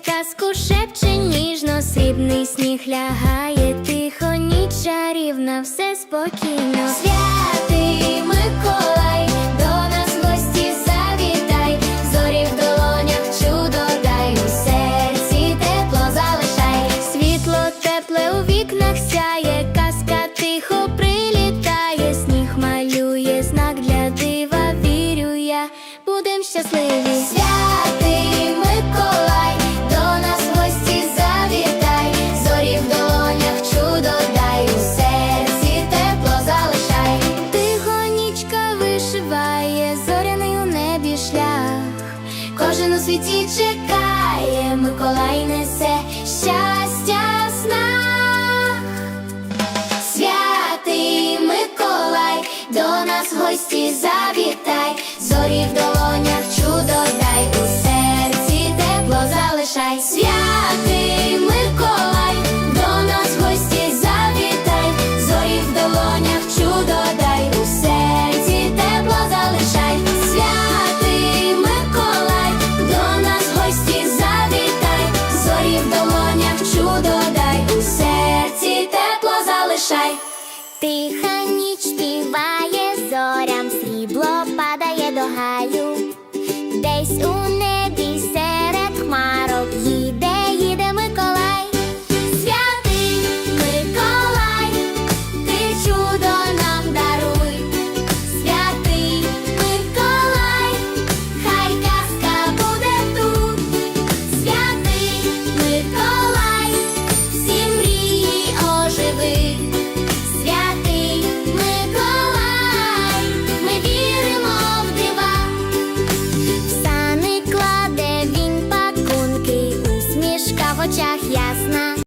Казку шепче ніжно, срібний сніг лягає, тихо, ніч чарівна, все спокійно. Святий Миколай, до нас гості завітай, зорі в чудо дай, у тепло залишай, світло тепле у вікнах сяє, казка тихо прилітає, сніг малює знак для дива, вірю я, будем щасливі. Вишиває, зоряний у небі шлях. Кожен у світі чекає, Миколай несе щастя в снах. Святий Миколай, до нас в гості завітай, зорі в долонях чудо дай, у серці тепло залишай. Залишай. Тиха ніч співає зорям, срібло падає до гаю, десь у очах ясна.